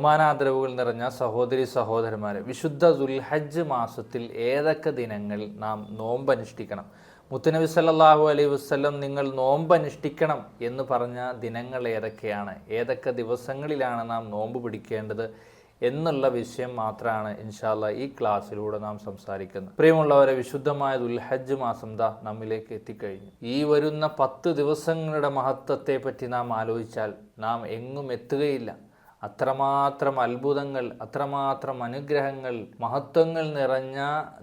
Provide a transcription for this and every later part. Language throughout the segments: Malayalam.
ബഹുമാനാദരവുകൾ നിറഞ്ഞ സഹോദരി സഹോദരന്മാരെ വിശുദ്ധ ദുൽഹജ്ജ് മാസത്തിൽ ഏതൊക്കെ ദിനങ്ങൾ നാം നോമ്പനുഷ്ഠിക്കണം? മുത്തനബി സല്ലാഹു അലൈഹി വസ്ലം നിങ്ങൾ നോമ്പനുഷ്ഠിക്കണം എന്ന് പറഞ്ഞ ദിനങ്ങൾ ഏതൊക്കെയാണ്? ഏതൊക്കെ ദിവസങ്ങളിലാണ് നാം നോമ്പ് പിടിക്കേണ്ടത് എന്നുള്ള വിഷയം മാത്രമാണ് ഇൻഷാല്ല ഈ ക്ലാസ്സിലൂടെ നാം സംസാരിക്കുന്നത്. പ്രിയമുള്ളവരെ വിശുദ്ധമായ ദുൽഹജ്ജ് മാസം ദാ നമ്മിലേക്ക് എത്തിക്കഴിഞ്ഞു. ഈ വരുന്ന പത്ത് ദിവസങ്ങളുടെ മഹത്വത്തെ പറ്റി നാം ആലോചിച്ചാൽ നാം എങ്ങും എത്തുകയില്ല. അത്രമാത്രം അത്ഭുതങ്ങൾ അത്രമാത്രം അനുഗ്രഹങ്ങൾ മഹത്വങ്ങൾ നിറഞ്ഞ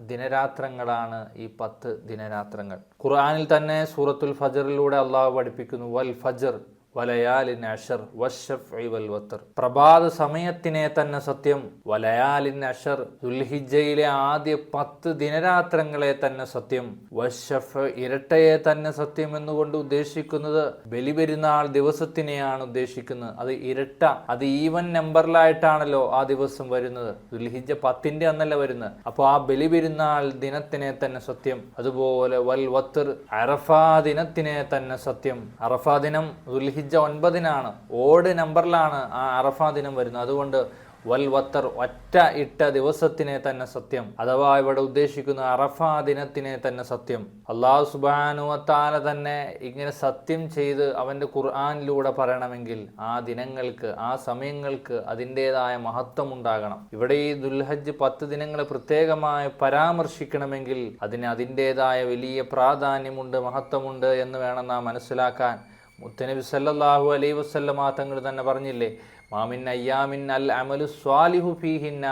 ദിനരാത്രങ്ങളാണ് ഈ പത്ത് ദിനരാത്രങ്ങൾ. ഖുർആാനിൽ തന്നെ സൂറത്തുൽ ഫജറിലൂടെ അള്ളാഹു പഠിപ്പിക്കുന്നു വൽ ഫജർ. വലയാലിൻ അഷർ വശഫ് വൽ വത്തർ പ്രഭാത സമയത്തിനെ തന്നെ സത്യം വലയാലിൻ അഷർ ദുൽഹിജയിലെ ആദ്യ പത്ത് ദിനരാത്രങ്ങളെ തന്നെ സത്യം വഷഫ് ഇരട്ടയെ തന്നെ സത്യം എന്നുകൊണ്ട് ഉദ്ദേശിക്കുന്നത് ബലിപെരുന്നാൾ ദിവസത്തിനെയാണ് ഉദ്ദേശിക്കുന്നത്. അത് ഇരട്ട അത് ഈവൻ നമ്പറിലായിട്ടാണല്ലോ ആ ദിവസം വരുന്നത്. ദുൽഹിജ പത്തിന്റെ അന്നല്ല വരുന്നത്. അപ്പോൾ ആ ബലിപെരുന്നാൾ ദിനത്തിനെ തന്നെ സത്യം അതുപോലെ വൽ വത്തർ അറഫാ ദിനത്തിനെ തന്നെ സത്യം. അറഫാ ദിനം ദുൽഹിജ ഒൻപതിനാണ്. ഓട് നമ്പറിലാണ് ആ അറഫാ ദിനം വരുന്നത്. അതുകൊണ്ട് വൽവത്തർ ഒറ്റ ഇട്ട ദിവസത്തിനെ തന്നെ സത്യം. അഥവാ ഇവിടെ ഉദ്ദേശിക്കുന്ന അറഫാ ദിനത്തിനെ തന്നെ സത്യം. അള്ളാഹു സുബാനുവത്താല തന്നെ ഇങ്ങനെ സത്യം ചെയ്ത് അവന്റെ ഖുർആാനിലൂടെ പറയണമെങ്കിൽ ആ ദിനങ്ങൾക്ക് ആ സമയങ്ങൾക്ക് അതിന്റെതായ മഹത്വം ഉണ്ടാകണം. ഇവിടെ ഈ ദുൽഹജ്ജ് പത്ത് ദിനങ്ങളെ പ്രത്യേകമായി പരാമർശിക്കണമെങ്കിൽ അതിന് അതിന്റെതായ വലിയ പ്രാധാന്യമുണ്ട് മഹത്വമുണ്ട് എന്ന് വേണം നാം മനസ്സിലാക്കാൻ. മുത്തനബി സല്ലാഹു അലൈ വസല്ലമ തങ്ങൾ തന്നെ പറഞ്ഞില്ലേ മാമിൻ അയ്യാമിൻ അൽ അമലു സ്വാലിഹു ഫീഹിന്ന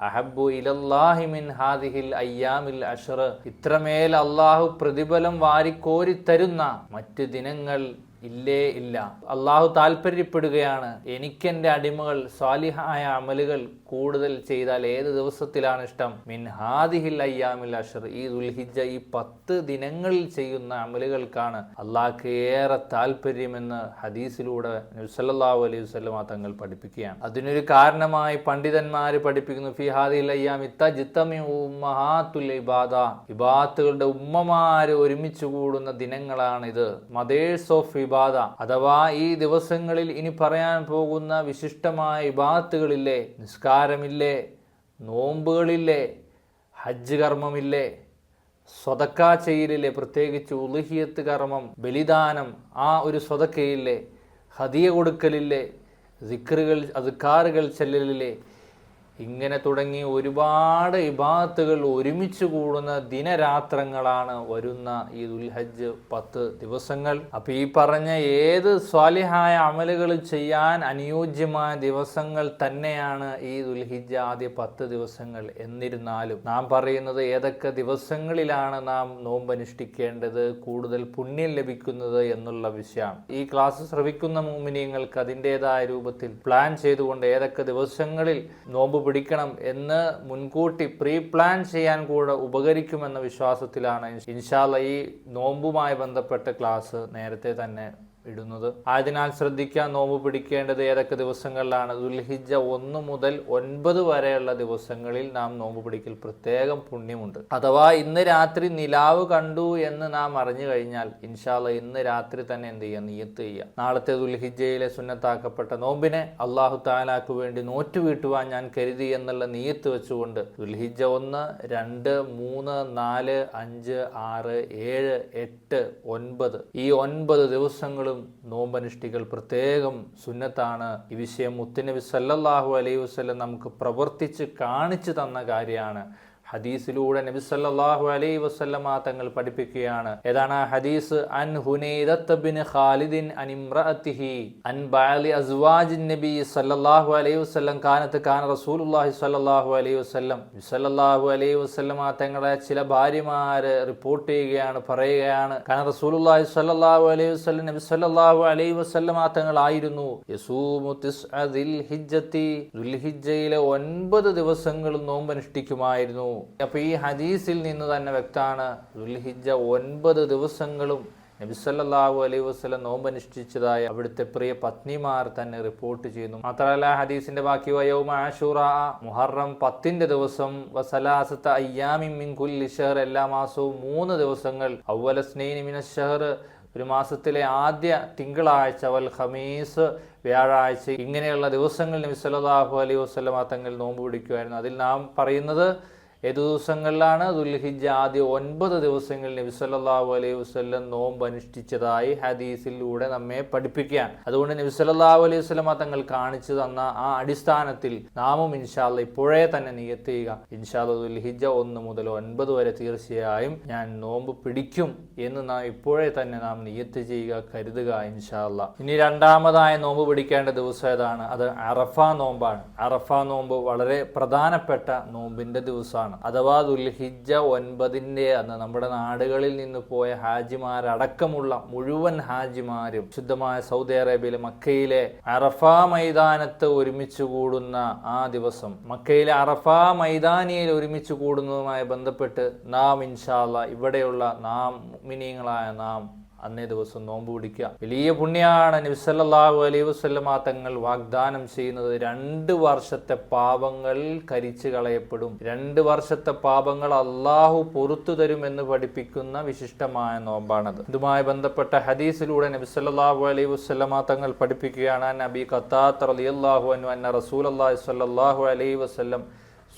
അഹബ്ബു ഇലല്ലാഹിമിൻ ഹാദിഹിൽ അയ്യാമിൽ അഷർ ഇത്രമേൽ അള്ളാഹു പ്രതിഫലം വാരിക്കോരി തരുന്ന മറ്റു ദിനങ്ങൾ ഇല്ലേ ഇല്ല. അള്ളാഹു താല്പര്യപ്പെടുകയാണ്. എനിക്കെന്റെ അടിമകൾ സ്വാലിഹായ അമലുകൾ കൂടുതൽ ചെയ്താൽ ഏത് ദിവസത്തിലാണ് ഇഷ്ടം? മിൻ ഹാദിഹിൽ അയ്യാമിൽ അഷർ. ഈ ദുൽഹിജ ഈ പത്ത് ദിനങ്ങളിൽ ചെയ്യുന്ന അമലുകൾക്കാണ് അള്ളാഹ്ക്ക് ഏറെ താല്പര്യമെന്ന് ഹദീസിലൂടെ നുസല്ലാഹു അലൈഹി വസ്ലമ തങ്ങൾ പഠിപ്പിക്കുകയാണ്. അതിനൊരു കാരണമായി പണ്ഡിതന്മാർ പഠിപ്പിക്കുന്നു ഫി ഹാദിൽ അയ്യാം ഉമ്മഹാത്തുൽ ഇബാദ. ഇബാത്തുകളുടെ ഉമ്മമാര് ഒരുമിച്ച് കൂടുന്ന ദിനങ്ങളാണിത്. മദേഴ്സ് ഓഫ് ഇബാദ അഥവാ ഈ ദിവസങ്ങളിൽ ഇനി പറയാൻ പോകുന്ന വിശിഷ്ടമായ ഇബാത്തുകളില്ലേ? നിസ്കാരമില്ലേ? നോമ്പുകളില്ലേ? ഹജ്ജ് കർമ്മമില്ലേ? സ്വതക്ക ചെയ്യലില്ലേ? പ്രത്യേകിച്ച് ഉലുഹിയത്ത് കർമ്മം ബലിദാനം ആ ഒരു സ്വതക്കയില്ലേ? ഹതിയ കൊടുക്കലില്ലേ? സിക്കറുകൾ അതുക്കാറുകൾ ചെല്ലലില്ലേ? ഇങ്ങനെ തുടങ്ങി ഒരുപാട് ഇബാത്തുകൾ ഒരുമിച്ച് കൂടുന്ന ദിനരാത്രങ്ങളാണ് വരുന്ന ഈ ദുൽഹജ്ജ് പത്ത് ദിവസങ്ങൾ. അപ്പൊ ഈ പറഞ്ഞ ഏത് സ്വാലിഹായ അമലുകൾ ചെയ്യാൻ അനുയോജ്യമായ ദിവസങ്ങൾ തന്നെയാണ് ഈ ദുൽഹിജ്ജ് ആദ്യ പത്ത് ദിവസങ്ങൾ എന്നിരുന്നാലും നാം പറയുന്നത് ഏതൊക്കെ ദിവസങ്ങളിലാണ് നാം നോമ്പ് അനുഷ്ഠിക്കേണ്ടത് കൂടുതൽ പുണ്യം ലഭിക്കുന്നത് എന്നുള്ള വിഷയമാണ് ഈ ക്ലാസ് ശ്രവിക്കുന്ന മൂമിനിയങ്ങൾക്ക് അതിന്റെതായ രൂപത്തിൽ പ്ലാൻ ചെയ്തുകൊണ്ട് ഏതൊക്കെ ദിവസങ്ങളിൽ നോമ്പ് പിടിക്കണം എന്ന് മുൻകൂട്ടി പ്രീ പ്ലാൻ ചെയ്യാൻ കൂടെ ഉപകരിക്കുമെന്ന വിശ്വാസത്തിലാണ് ഇൻഷാല്ല ഈ നോമ്പുമായി ബന്ധപ്പെട്ട ക്ലാസ് നേരത്തെ തന്നെ ഇടുന്നത്. ആയതിനാൽ ശ്രദ്ധിക്കാൻ നോമ്പ് പിടിക്കേണ്ടത് ഏതൊക്കെ ദിവസങ്ങളിലാണ്? ദുൽഹിജ ഒന്ന് മുതൽ ഒൻപത് വരെയുള്ള ദിവസങ്ങളിൽ നാം നോമ്പ് പിടിക്കൽ പ്രത്യേകം പുണ്യമുണ്ട്. അഥവാ ഇന്ന് രാത്രി നിലാവ് കണ്ടു എന്ന് നാം അറിഞ്ഞു കഴിഞ്ഞാൽ ഇൻഷാല്ല ഇന്ന് രാത്രി തന്നെ എന്ത് ചെയ്യുക? നീയത്ത് ചെയ്യുക. നാളത്തെ ദുൽഹിജയിലെ സുന്നത്താക്കപ്പെട്ട നോമ്പിനെ അള്ളാഹു താലാക്ക് വേണ്ടി നോറ്റു വീട്ടുവാൻ ഞാൻ കരുതി എന്നുള്ള നീയത്ത് വെച്ചുകൊണ്ട് ദുൽഹിജ ഒന്ന് രണ്ട് മൂന്ന് നാല് അഞ്ച് ആറ് ഏഴ് എട്ട് ഒൻപത് ഈ ഒൻപത് ദിവസങ്ങളും നോമ്പനുഷ്ഠികൾ പ്രത്യേകം സുന്നത്താണ്. ഈ വിഷയം മുത്തുനബി സല്ലല്ലാഹു അലൈഹി വസ്ലം നമുക്ക് പ്രവർത്തിച്ച് കാണിച്ചു തന്ന കാര്യമാണ്. ഹദീസിലൂടെ നബി സല്ലല്ലാഹു അലൈഹി വസല്ലമ തങ്ങൾ പഠിപ്പിക്കുകയാണ്. ഏതാണ് ഹദീസ്? അൻ ഹുനൈദത്ത് ബിൻ ഖാലിദിൻ അൻ അൻ ബാലി അസ്വാജിൻ നബി സല്ലല്ലാഹു അലൈഹി വസല്ലം കാനത്ത് കാന റസൂലുള്ളാഹി സല്ലല്ലാഹു അലൈഹി വസല്ലം. സല്ലല്ലാഹു അലൈഹി വസല്ലമ തങ്ങളെ ചില ഭാര്യമാര് റിപ്പോർട്ട് ചെയ്യുകയാണ് പറയുകയാണ്. കാന റസൂലുള്ളാഹി സല്ലല്ലാഹു അലൈഹി വസല്ലം നബി സല്ലല്ലാഹു അലൈഹി വസല്ലമ തങ്ങൾ ആയിരുന്നു. യസൂമു തിസ്അ ദിൽഹിജ്ജത്തി ദുൽഹിജ്ജയിലെ ഒൻപത് ദിവസങ്ങളും അപ്പൊ ഈ ഹദീസിൽ നിന്ന് തന്നെ വ്യക്തമാണ് ദുൽഹിജ ഒൻപത് ദിവസങ്ങളും നബിസല്ലാഹു അലൈഹി വസ്ലം നോമ്പനുഷ്ഠിച്ചതായി അവിടുത്തെ പ്രിയ പത്നിമാർ തന്നെ റിപ്പോർട്ട് ചെയ്യുന്നു. മാത്രമല്ല ഹദീസിന്റെ ബാക്കി വയവും ആഷുറ മുഹറം പത്തിന്റെ ദിവസം വസലാസത്ത അയ്യാമിൻ മിൻ കുല്ലി ഷഹർ എല്ലാ മാസവും മൂന്ന് ദിവസങ്ങൾ ഔവല മിന ഷഹർ ഒരു മാസത്തിലെ ആദ്യ തിങ്കളാഴ്ച വൽ ഖമീസ് വ്യാഴാഴ്ച ഇങ്ങനെയുള്ള ദിവസങ്ങളിൽ നബി സല്ലല്ലാഹു അലൈഹി വസല്ലമ തങ്ങൾ നോമ്പ് പിടിക്കുമായിരുന്നു. അതിൽ നാം പറയുന്നത് ഏത് ദിവസങ്ങളിലാണ് ദുൽഹിജ ആദ്യ ഒൻപത് ദിവസങ്ങളിൽ നബി സല്ലല്ലാഹു അലൈഹി വസല്ലം നോമ്പ് അനുഷ്ഠിച്ചതായി ഹദീസിലൂടെ നമ്മെ പഠിപ്പിക്കുകയാണ്. അതുകൊണ്ട് നബി സല്ലല്ലാഹു അലൈഹി വസ്ലമ തങ്ങൾ കാണിച്ചു തന്ന ആ അടിസ്ഥാനത്തിൽ നാമും ഇൻഷാല്ല ഇപ്പോഴേ തന്നെ നിയത്ത് ചെയ്യുക. ഇൻഷാല്ല ദുൽഹിജ ഒന്ന് മുതൽ ഒൻപത് വരെ തീർച്ചയായും ഞാൻ നോമ്പ് പിടിക്കും എന്ന് നാം ഇപ്പോഴേ തന്നെ നാം നിയത്ത് ചെയ്യുക കരുതുക ഇൻഷാല്ല ഇനി രണ്ടാമതായ നോമ്പ് പിടിക്കേണ്ട ദിവസം ഏതാണ്? അത് അറഫ നോമ്പാണ്. അറഫ നോമ്പ് വളരെ പ്രധാനപ്പെട്ട നോമ്പിന്റെ ദിവസമാണ്. അഥവാ ദുൽഹിജ ഒൻപതിന്റെ അന്ന് നമ്മുടെ നാടുകളിൽ നിന്ന് പോയ ഹാജിമാരടക്കമുള്ള മുഴുവൻ ഹാജിമാരും ശുദ്ധമായ സൗദി അറേബ്യയിലെ മക്കയിലെ അറഫ മൈതാനത്ത് ഒരുമിച്ച് കൂടുന്ന ആ ദിവസം മക്കയിലെ അറഫ മൈതാനിയിൽ ഒരുമിച്ച് കൂടുന്നതുമായി ബന്ധപ്പെട്ട് നാം ഇൻഷാല്ല ഇവിടെയുള്ള നാം മിനിങ്ങളായ നാം അന്നേ ദിവസം നോമ്പ് പിടിക്കുക. വലിയ പുണ്യാണ് നബിസല്ലാഹു അലൈഹി വസ്ലമ തങ്ങൾ വാഗ്ദാനം ചെയ്യുന്നത്. രണ്ട് വർഷത്തെ പാപങ്ങൾ കരിച്ചു കളയപ്പെടും. രണ്ട് വർഷത്തെ പാപങ്ങൾ അള്ളാഹു പൊറത്തു എന്ന് പഠിപ്പിക്കുന്ന വിശിഷ്ടമായ നോമ്പാണത്. ഇതുമായി ബന്ധപ്പെട്ട ഹദീസിലൂടെ നബിസല്ലാഹു അലൈഹി വസ്ലമ തങ്ങൾ പഠിപ്പിക്കുകയാണ്. നബി ഖത്താത്ത് റളിയല്ലാഹു അൻഹു അന്ന റസൂൽ അള്ളാഹി അലൈ അലൈഹി വസല്ലം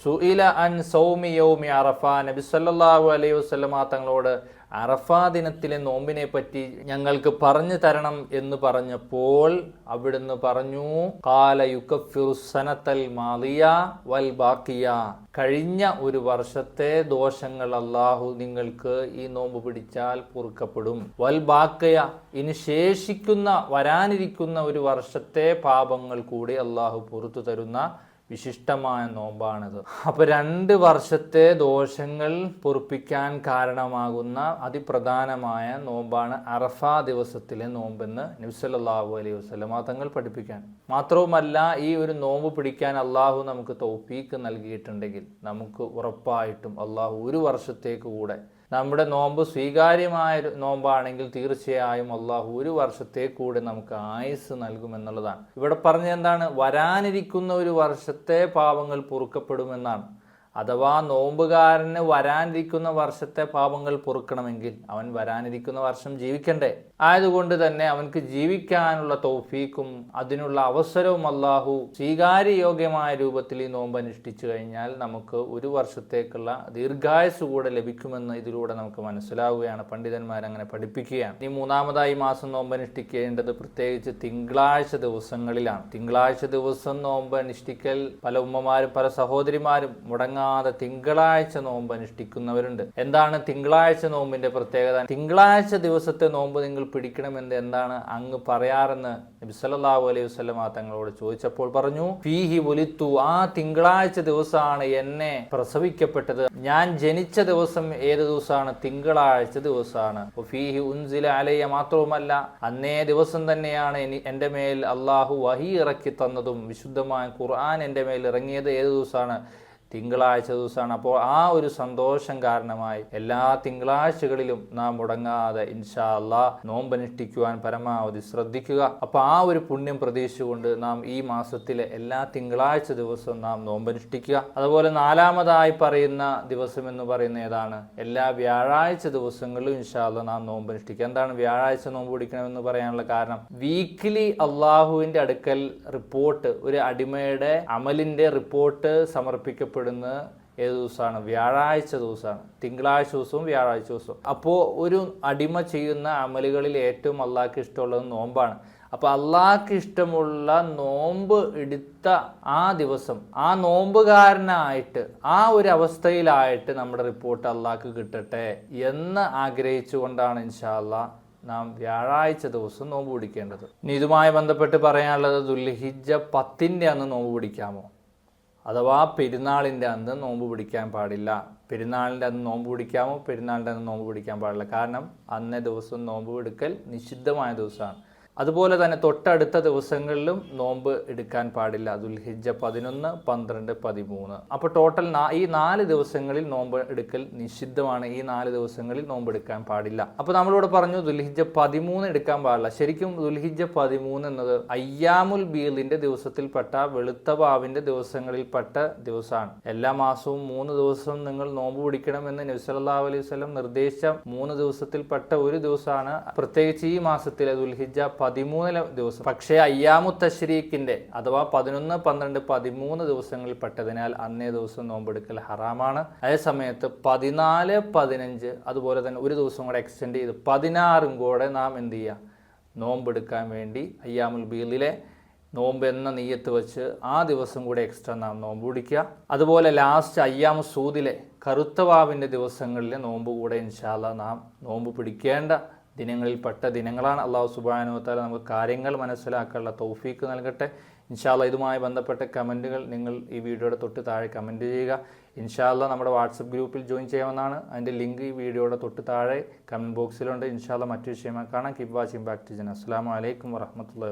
സുഇല അൻ സൗമി യൗമി അറഫ. നബി സല്ലല്ലാഹു അലൈഹി വസല്ലമ തങ്ങളോട് അറഫ ദിനത്തിലെ നോമ്പിനെ പറ്റി ഞങ്ങൾക്ക് പറഞ്ഞു തരണം എന്ന് പറഞ്ഞപ്പോൾ അവിടുന്ന് പറഞ്ഞു കാല യുക്കഫിറു സനത്തൽ മാലിയ വൽ ബാക്കിയ. കഴിഞ്ഞ ഒരു വർഷത്തെ ദോഷങ്ങൾ അള്ളാഹു നിങ്ങൾക്ക് ഈ നോമ്പ് പിടിച്ചാൽ പൊറുക്കപ്പെടും. വൽ ബാക്കയ ഇനി ശേഷിക്കുന്ന വരാനിരിക്കുന്ന ഒരു വർഷത്തെ പാപങ്ങൾ കൂടി അള്ളാഹു പുറത്തു തരുന്ന വിശിഷ്ടമായ നോമ്പാണിത്. അപ്പൊ രണ്ട് വർഷത്തെ ദോഷങ്ങൾ പൊറുപ്പിക്കാൻ കാരണമാകുന്ന അതിപ്രധാനമായ നോമ്പാണ് അറഫ ദിവസത്തിലെ നോമ്പെന്ന് നബ്സല്ലാഹു അലൈഹി വസ്ലമ തങ്ങൾ പഠിപ്പിക്കാൻ. മാത്രവുമല്ല ഈ ഒരു നോമ്പ് പിടിക്കാൻ അള്ളാഹു നമുക്ക് തൗഫീക്ക് നൽകിയിട്ടുണ്ടെങ്കിൽ നമുക്ക് ഉറപ്പായിട്ടും അള്ളാഹു ഒരു വർഷത്തേക്ക് കൂടെ നമ്മുടെ നോമ്പ് സ്വീകാര്യമായ നോമ്പാണെങ്കിൽ തീർച്ചയായും അള്ളാഹു ഒരു വർഷത്തെ കൂടെ നമുക്ക് ആയുസ് നൽകുമെന്നുള്ളതാണ്. ഇവിടെ പറഞ്ഞ എന്താണ്? വരാനിരിക്കുന്ന ഒരു വർഷത്തെ പാപങ്ങൾ പൊറുക്കപ്പെടുമെന്നാണ്. അഥവാ നോമ്പുകാരന് വരാനിരിക്കുന്ന വർഷത്തെ പാപങ്ങൾ പൊറുക്കണമെങ്കിൽ അവൻ വരാനിരിക്കുന്ന വർഷം ജീവിക്കണ്ടേ? ആയതുകൊണ്ട് തന്നെ അവൻക്ക് ജീവിക്കാനുള്ള തൗഫീക്കും അതിനുള്ള അവസരവും അള്ളാഹു സ്വീകാര്യയോഗ്യമായ രൂപത്തിൽ ഈ നോമ്പ് അനുഷ്ഠിച്ചു കഴിഞ്ഞാൽ നമുക്ക് ഒരു വർഷത്തേക്കുള്ള ദീർഘായുസ് കൂടെ ലഭിക്കുമെന്ന് ഇതിലൂടെ നമുക്ക് മനസ്സിലാവുകയാണ്. പണ്ഡിതന്മാർ അങ്ങനെ പഠിപ്പിക്കുകയാണ്. ഈ മൂന്നാമതായി മാസം നോമ്പ് അനുഷ്ഠിക്കേണ്ടത് പ്രത്യേകിച്ച് തിങ്കളാഴ്ച ദിവസങ്ങളിലാണ്. തിങ്കളാഴ്ച ദിവസം നോമ്പ് അനുഷ്ഠിക്കൽ പല ഉമ്മമാരും പല സഹോദരിമാരും മുടങ്ങാതെ തിങ്കളാഴ്ച നോമ്പ് അനുഷ്ഠിക്കുന്നവരുണ്ട്. എന്താണ് തിങ്കളാഴ്ച നോമ്പിന്റെ പ്രത്യേകത? തിങ്കളാഴ്ച ദിവസത്തെ നോമ്പ് നിങ്ങൾ പിടിക്കണമെന്ന് എന്താണ് അങ്ങ് പറയാറെന്ന് നബിസല്ലാഹു അലൈഹി വസ്ലമ തങ്ങളോട് ചോദിച്ചപ്പോൾ പറഞ്ഞു ഫീഹി ഒലിത്തു ആ തിങ്കളാഴ്ച ദിവസമാണ് എന്നെ പ്രസവിക്കപ്പെട്ടത്. ഞാൻ ജനിച്ച ദിവസം ഏത് ദിവസമാണ്? തിങ്കളാഴ്ച ദിവസമാണ്. ഫീഹി ഉൻസില അലയ്യ മാത്രവുമല്ല അന്നേ ദിവസം തന്നെയാണ് എന്റെ മേൽ അള്ളാഹു വഹി ഇറക്കി തന്നതും വിശുദ്ധമായ ഖുർആൻ എന്റെ മേൽ ഇറങ്ങിയത് ഏത് ദിവസമാണ്? തിങ്കളാഴ്ച ദിവസമാണ്. അപ്പോൾ ആ ഒരു സന്തോഷം കാരണമായി എല്ലാ തിങ്കളാഴ്ചകളിലും നാം മുടങ്ങാതെ ഇൻഷാ അല്ലാ നോമ്പനുഷ്ഠിക്കുവാൻ പരമാവധി ശ്രദ്ധിക്കുക. അപ്പോൾ ആ ഒരു പുണ്യം പ്രതീക്ഷിച്ചുകൊണ്ട് നാം ഈ മാസത്തിലെ എല്ലാ തിങ്കളാഴ്ച ദിവസവും നാം നോമ്പനുഷ്ഠിക്കുക. അതുപോലെ നാലാമതായി പറയുന്ന ദിവസം എന്ന് പറയുന്ന ഏതാണ്? എല്ലാ വ്യാഴാഴ്ച ദിവസങ്ങളിലും ഇൻഷാ അല്ലാ നാം നോമ്പനുഷ്ഠിക്കുക. എന്താണ് വ്യാഴാഴ്ച നോമ്പ് പിടിക്കണമെന്ന് പറയാനുള്ള കാരണം? വീക്കിലി അള്ളാഹുവിന്റെ അടുക്കൽ റിപ്പോർട്ട് ഒരു അടിമയുടെ അമലിന്റെ റിപ്പോർട്ട് സമർപ്പിക്കപ്പെടുന്ന ഏത് ദിവസമാണ്? വ്യാഴാഴ്ച ദിവസമാണ്. തിങ്കളാഴ്ച ദിവസവും വ്യാഴാഴ്ച ദിവസവും. അപ്പോൾ ഒരു അടിമ ചെയ്യുന്ന അമലുകളിൽ ഏറ്റവും അള്ളാഹ്ക്ക് ഇഷ്ടമുള്ളത് നോമ്പാണ്. അപ്പോൾ അള്ളാഹ്ക്ക് ഇഷ്ടമുള്ള നോമ്പ് എടുത്ത ആ ദിവസം ആ നോമ്പുകാരനായിട്ട് ആ ഒരു അവസ്ഥയിലായിട്ട് നമ്മുടെ റിപ്പോർട്ട് അള്ളാഹ്ക്ക് കിട്ടട്ടെ എന്ന് ആഗ്രഹിച്ചുകൊണ്ടാണ് ഇൻഷാ അള്ളാഹ് നാം വ്യാഴാഴ്ച ദിവസം നോമ്പ് പിടിക്കേണ്ടത്. ഇനി ഇതുമായി ബന്ധപ്പെട്ട് പറയാനുള്ളത് ദുൽഹിജ പത്തിന്റെ അന്ന് നോമ്പ് പിടിക്കാമോ? അഥവാ പെരുന്നാളിന്റെ അന്ന് നോമ്പ് പിടിക്കാൻ പാടില്ല. പെരുന്നാളിന്റെ അന്ന് നോമ്പ് പിടിക്കാമോ? പെരുന്നാളിന്റെ അന്ന് നോമ്പ് പിടിക്കാൻ പാടില്ല. കാരണം അന്നേ ദിവസം നോമ്പ് പിടിക്കൽ നിഷിദ്ധമായ ദിവസമാണ്. അതുപോലെ തന്നെ തൊട്ടടുത്ത ദിവസങ്ങളിലും നോമ്പ് എടുക്കാൻ പാടില്ല. ദുൽഹിജ്ജ പതിനൊന്ന് പന്ത്രണ്ട് പതിമൂന്ന്. അപ്പോൾ ടോട്ടൽ ഈ നാല് ദിവസങ്ങളിൽ നോമ്പ് എടുക്കൽ നിഷിദ്ധമാണ്. ഈ നാല് ദിവസങ്ങളിൽ നോമ്പ് എടുക്കാൻ പാടില്ല. അപ്പോൾ നമ്മളിവിടെ പറഞ്ഞു ദുൽഹിജ്ജ പതിമൂന്ന് എടുക്കാൻ പാടില്ല. ശരിക്കും ദുൽഹിജ്ജ പതിമൂന്ന് എന്നത് അയ്യാമുൽ ബീലിന്റെ ദിവസത്തിൽപ്പെട്ട വെളുത്ത വാവിന്റെ ദിവസങ്ങളിൽപ്പെട്ട ദിവസമാണ്. എല്ലാ മാസവും മൂന്ന് ദിവസം നിങ്ങൾ നോമ്പ് പിടിക്കണമെന്ന് നബ്സല്ലാ അലൈഹി വസല്ലം നിർദ്ദേശിച്ച മൂന്ന് ദിവസത്തിൽപ്പെട്ട ഒരു ദിവസമാണ്. പ്രത്യേകിച്ച് ഈ മാസത്തിലെ ദുൽഹിജ്ജ പതിമൂന്നിലെ ദിവസം. പക്ഷേ അയ്യാമു അഥവാ പതിനൊന്ന് പന്ത്രണ്ട് പതിമൂന്ന് ദിവസങ്ങളിൽ പെട്ടതിനാൽ അന്നേ ദിവസം നോമ്പെടുക്കൽ ഹറാമാണ്. അതേ സമയത്ത് പതിനാല് പതിനഞ്ച് അതുപോലെ തന്നെ ഒരു ദിവസം കൂടെ എക്സ്റ്റെൻഡ് ചെയ്ത് പതിനാറും കൂടെ നാം എന്ത് ചെയ്യുക നോമ്പെടുക്കാൻ വേണ്ടി അയ്യാമുൽ ബീലിലെ നോമ്പ് എന്ന നെയ്യത്ത് വെച്ച് ആ ദിവസം കൂടെ എക്സ്ട്രാ നാം നോമ്പ് പിടിക്കുക. അതുപോലെ ലാസ്റ്റ് അയ്യാമു സൂദിലെ കറുത്തവാവിന്റെ ദിവസങ്ങളിലെ നോമ്പ് കൂടെ ഇൻഷാല്ല നാം നോമ്പ് പിടിക്കേണ്ട ദിനങ്ങളിൽപ്പെട്ട ദിനങ്ങളാണ് അള്ളാഹു സുബാനുവത്താല നമുക്ക് കാര്യങ്ങൾ മനസ്സിലാക്കാനുള്ള തൗഫീക്ക് നൽകട്ടെ. ഇൻഷാല്ല ഇതുമായി ബന്ധപ്പെട്ട കമന്റുകൾ നിങ്ങൾ ഈ വീഡിയോയുടെ തൊട്ട് താഴെ കമന്റ് ചെയ്യുക. ഇൻഷാല്ല നമ്മുടെ വാട്സപ്പ് ഗ്രൂപ്പിൽ ജോയിൻ ചെയ്യാവുന്നതാണ്. അതിന്റെ ലിങ്ക് ഈ വീഡിയോയുടെ തൊട്ട് താഴെ കമന്റ് ബോക്സിലുണ്ട്. ഇൻഷാല്ല മറ്റു വിഷയമായി കാണാം. കീപ് വാച്ചിങ് ബാക്ക് ടു ജൻ അസ്സാം വലൈക്കും വറഹമത്തുള്ള